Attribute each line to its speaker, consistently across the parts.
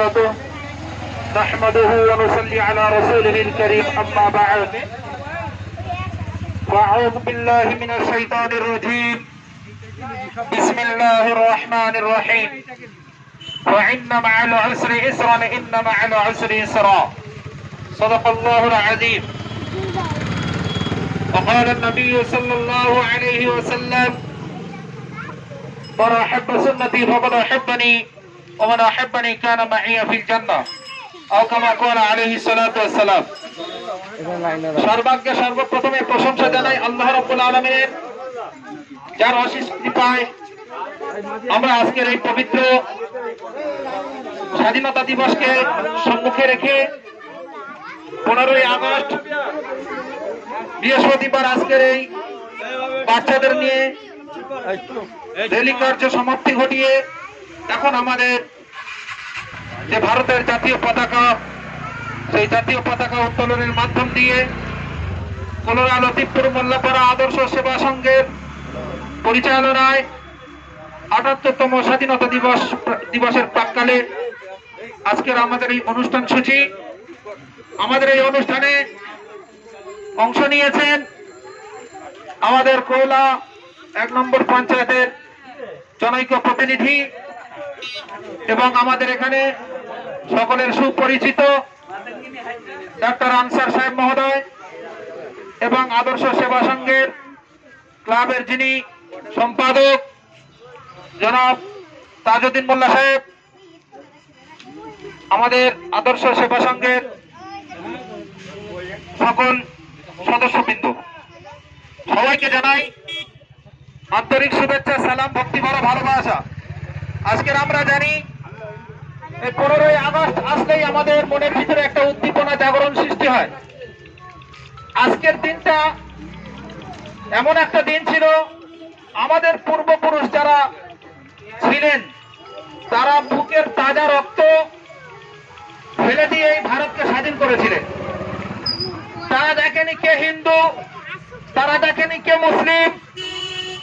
Speaker 1: وبركاته نحمده ونصلي على رسوله الكريم أما بعد. فأعوذ بالله من الشيطان الرجيم. بسم الله الرحمن الرحيم. وإن مع العسر يسرا إن مع العسر يسرا. صدق الله العظيم. وقال النبي صلى الله عليه وسلم من أحب سنتي فقد أحبني. ومن أحبني كان معي في الجنة أو كما قال عليه الصلاة والسلام সর্বাগ্যে সর্বপ্রথমে প্রশংসা জানাই আল্লাহ রব্বুল আলমিনের যার অশেষ কৃপায় আমরা আজকের এই পবিত্র স্বাধীনতা দিবসকে সম্মুখে রেখে পনেরোই আগস্ট বৃহস্পতিবার আজকের এই বাচ্চাদের নিয়ে রেলি কার্য সমাপ্তি ঘটিয়ে এখন আমাদের যে ভারতের জাতীয় পতাকা, সেই জাতীয় পতাকা উত্তোলনের মাধ্যম দিয়ে কলোরা লতিফপুর মোল্লাপাড়া আদর্শ সেবা সংঘের পরিচালনায় আটাত্তরতম স্বাধীনতা দিবস দিবসের প্রাককালে আজকের আমাদের এই অনুষ্ঠান সূচি, আমাদের এই অনুষ্ঠানে অংশ নিয়েছেন আমাদের কোয়লা এক নম্বর পঞ্চায়েতের জনৈক প্রতিনিধি এবং আমাদের এখানে সকলের সুপরিচিত ডাক্তার আনসার সাহেব মহোদয় এবং আদর্শ সেবা সংঘের ক্লাবের যিনি সম্পাদক, জনাব তাজউদ্দিন মোল্লা সাহেব, আমাদের আদর্শ সেবা সংঘের সকল সদস্যবৃন্দ। সবাইকে জানাই আন্তরিক শুভেচ্ছা, সালাম ভক্তি ভরা ভালোবাসা। আজকের আমরা জানি পনেরোই আগস্ট আসলেই আমাদের মনের ভিতরে একটা উদ্দীপনা জাগরণ সৃষ্টি হয়। আজকের দিনটা এমন একটা দিন ছিল, আমাদের পূর্বপুরুষ যারা ছিলেন, তারা বুকের তাজা রক্ত ফেলে দিয়ে এই ভারতকে স্বাধীন করেছিলেন। তারা দেখেনি কে হিন্দু, তারা দেখেনি কে মুসলিম,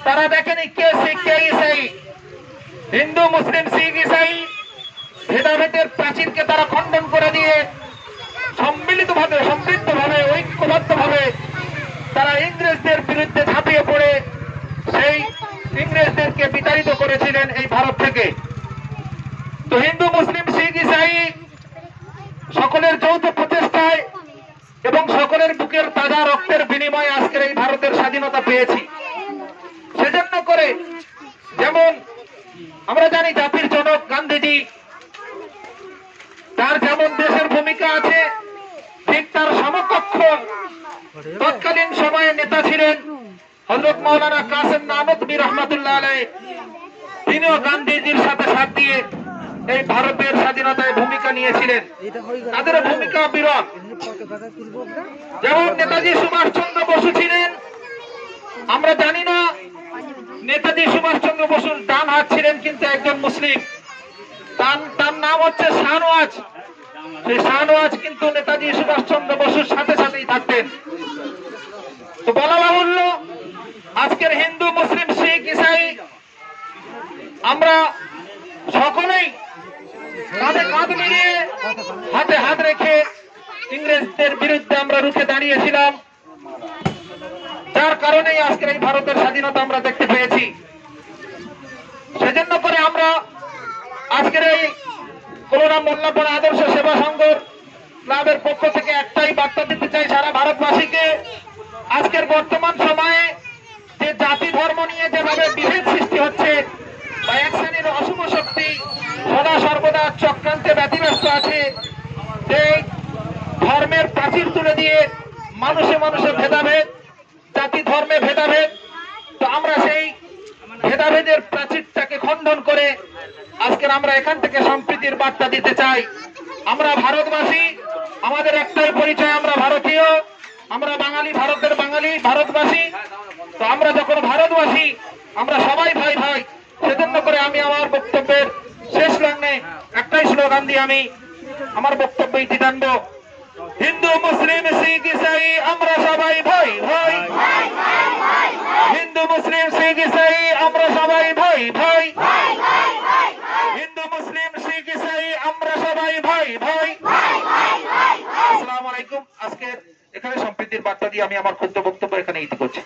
Speaker 1: তারা দেখেনি কে শিখ, কে ইসাই। হিন্দু, মুসলিম, শিখ, ইসাই ভেদাভেদের প্রাচীরকে তারা খণ্ডন করে দিয়ে সম্মিলিত ভাবে সমৃদ্ধ ভাবে ঐক্যবদ্ধ ভাবে তারা ইংরেজদের বিরুদ্ধে ঝাঁপিয়ে পড়ে, সেই ইংরেজদেরকে বিতাড়িত করেছিলেন এই ভারত থেকে। তো হিন্দু, মুসলিম, শিখ, ইসাই সকলের যৌথ প্রচেষ্টায় এবং সকলের বুকের তাজা রক্তের বিনিময়ে আজকের এই ভারতের স্বাধীনতা পেয়েছি। সেজন্য করে যেমন আমরা জানি জাতির জনক গান্ধীজি, তার যেমন দেশের ভূমিকা আছে, ঠিক তার সমকক্ষ। তৎকালীন সময়ে নেতা ছিলেন হজরত মৌলানা কাসেম নানতবী রহমতুল্লাহ আলাই তিনিও গান্ধীজির সাথে সাথ দিয়ে এই ভারতের স্বাধীনতায় ভূমিকা নিয়েছিলেন। তাদের ভূমিকা বিরল। যেমন নেতাজি সুভাষ চন্দ্র বসু ছিলেন, আমরা জানি না নেতাজি সুভাষ চন্দ্র বসুর ডান হাত ছিলেন কিন্তু একজন মুসলিম। তার তার নাম হচ্ছে শাহনওয়াজ। সেই শাহনওয়াজ কিন্তু নেতাজি সুভাষ চন্দ্র বসুর সাথে সাথেই থাকতেন। তো বলা বাহুল্য, আজকের হিন্দু, মুসলিম, শিখ, ইসাই, আমরা সকলেই কাঁধে কাঁধ মিলিয়ে হাতে হাত রেখে ইংরেজদের বিরুদ্ধে আমরা রুখে দাঁড়িয়েছিলাম। যার কারণেই আজকের এই ভারতের স্বাধীনতা আমরা দেখতে পেয়েছি। সেজন্য করে আমরা আজকের এই করোনা মোল্লাপাড়া আদর্শ সেবা সংঘ ক্লাবের পক্ষ থেকে একটাই বার্তা দিতে চাই সারা ভারতবাসীকে, আজকের বর্তমান সময়ে যে জাতি ধর্ম নিয়ে যেভাবে বিভেদ সৃষ্টি হচ্ছে, বা এক শ্রেণির অশুভ শক্তি সদা সর্বদা চক্রান্তে ব্যতিব্যস্ত আছে যে ধর্মের প্রাচীর তুলে দিয়ে মানুষে মানুষে ভেদাভেদ জাতি, ধর্মে ভেদাভেদ। তো আমরা সেই ভেদাভেদের প্রাচীরটাকে খণ্ডন করে আজকের আমরা এখান থেকে সম্প্রীতির বার্তা দিতে চাই। আমরা ভারতবাসী, আমাদের একটাই পরিচয়, আমরা ভারতীয়, আমরা বাঙালি, ভারতের বাঙালি, ভারতবাসী। তো আমরা যখন ভারতবাসী, আমরা সবাই ভাই ভাই, সেজন্য করে আমি আমার বক্তব্যের শেষ লগ্নে একটাই স্লোগান দিয়ে আমি। আমার বক্তব্য ইতি টানবো হিন্দু, মুসলিম, শিখ, ইসাই, আমরা সবাই ভাই ভাই হিন্দু মুসলিম শিখ ইসাই আমরা সবাই ভাই ভাই। হিন্দু মুসলিম শিখ ইসাই আমরা সবাই ভাই ভাই। আসসালামু আলাইকুম। আজকে এখানে সম্প্রীতির বার্তা দিয়ে আমি আমার ক্ষুদ্র বক্তব্য এখানে ইতি করছি।